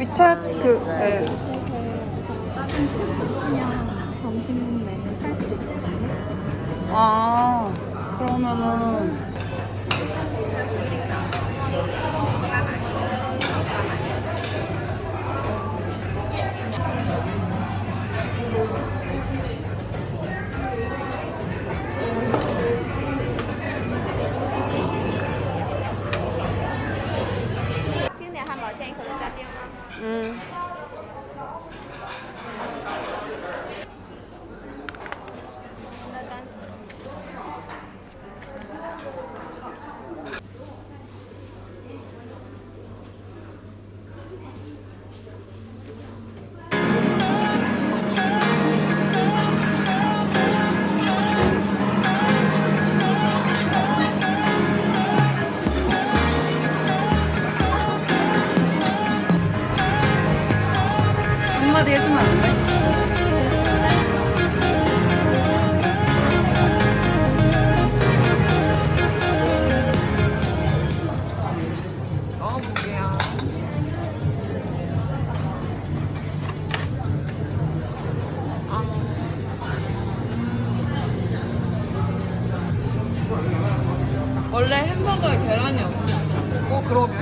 위챗 그 네. 다른 쪽 쓰면 점심 메뉴 살 수 있거든요. 아 그러면은 嗯。 원래 햄버거에 계란이 없지 않나? 어 그러게.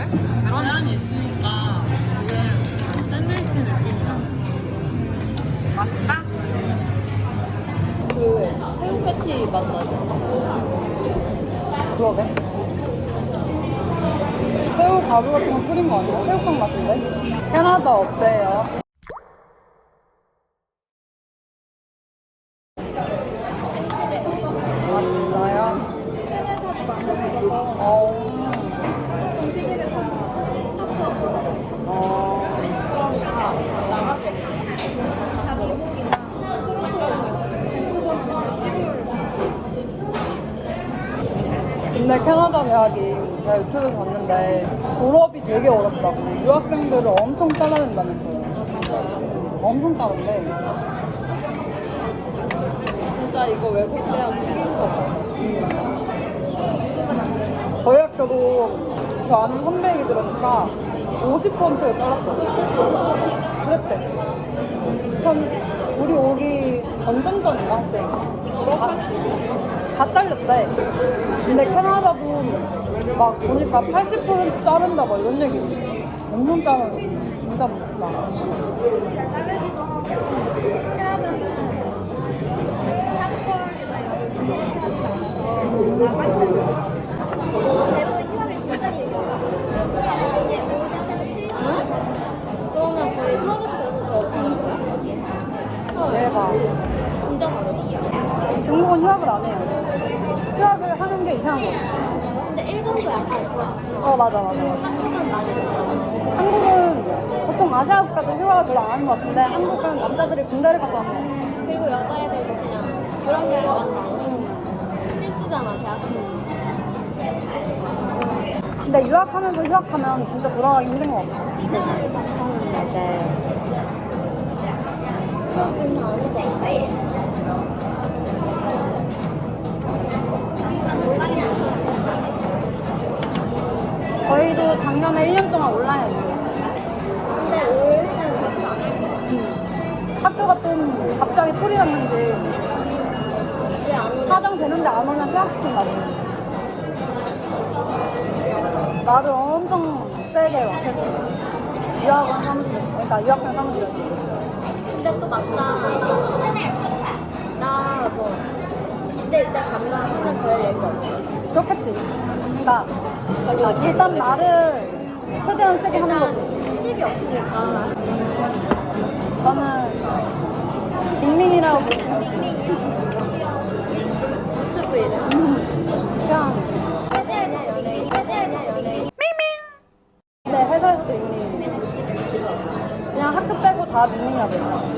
계란이 있으니까 이게 샌드위치 느낌이야. 맛있다? 그 새우 패티 맛 나죠? 그러게. 새우 가루 같은 거 뿌린 거 아니야? 새우깡 맛인데? 캐나다 어때요? 어. 근데 캐나다 대학이 제가 유튜브에서 봤는데 졸업이 되게 어렵다고. 유학생들을 엄청 따라낸다면서요. 엄청 따른대 진짜 이거 외국 대학 튀긴 거 봐. 저희 학교도 저 아는 선배 얘기 들으니까 50%를 잘랐거든요. 그랬대. 전 우리 오기 전전전인가? 그때. 다, 다 잘렸대 근데 캐나다도 막 보니까 80% 자른다 막 이런 얘기 엄청 자르는 진짜 거야? 대박 진짜 다르다. 중국은 휴학을 안 해요 휴학을 하는 게 이상한 거지 근데 일본도 약간 그렇고 어 맞아 맞아 한국은 많이. 한국은 보통 아시아 국가도 휴학을 별로 안 하는 것 같은데 한국은 남자들이 군대를 가서 하는 것 같아 그리고 여자애들도 그냥 유럽 여행 간다. 필수잖아, 대학생. 근데 유학하면서 휴학하면 진짜 돌아가기 힘든 것 같아 맞아요. 너 지금 안 오잖아. 저희도 작년에 1년 동안 온라인 했어요 근데 올해는 그렇게 안 해. 학교가 좀 갑자기 풀이 났는지 왜안 오냐? 사정 되는데 안 오면 휴학시킨다고 말을 엄청 세게 막 했어 유학원 사무실에서 그러니까 유학생 사무실에서 근데 또 막상 나뭐 이때 이때 간다 하면 그럴 얘기 없어. 그렇겠지 그러니까 일단 말을 최대한 세게 하는 거지 식이 없으니까. 저는 빅민이라고 유튜브 이름. 그냥 여자여자 연예인. 여자여자 연예인. 근데 회사에서도 빅민 그냥 학교 빼고 다 빅민이라고 해요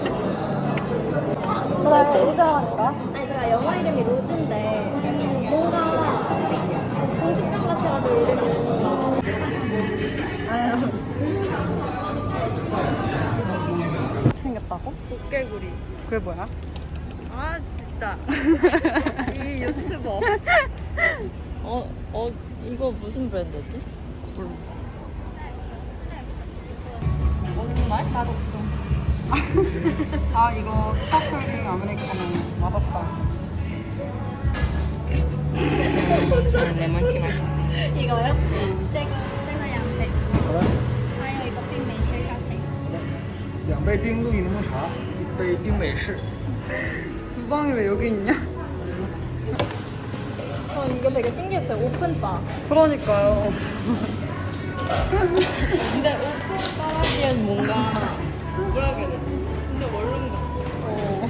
도깨구리. 그게 뭐야? 아 진짜 이 유튜버. 어, 어, 이거 무슨 브랜드지? 몰라. 얼마에 맛없어. 아 이거 스타클링 아메리카노 맛없다. 이거요? 쨍, 쨍을 양배. 北京露营牧场，北京美式。 주방이 왜 여기 있냐? 전 이거 되게 신기했어요. 오픈바. 그러니까요. 근데 오픈바라기엔 뭔가 뭐라 그래야 되지? 진짜 원룸 같아. 어.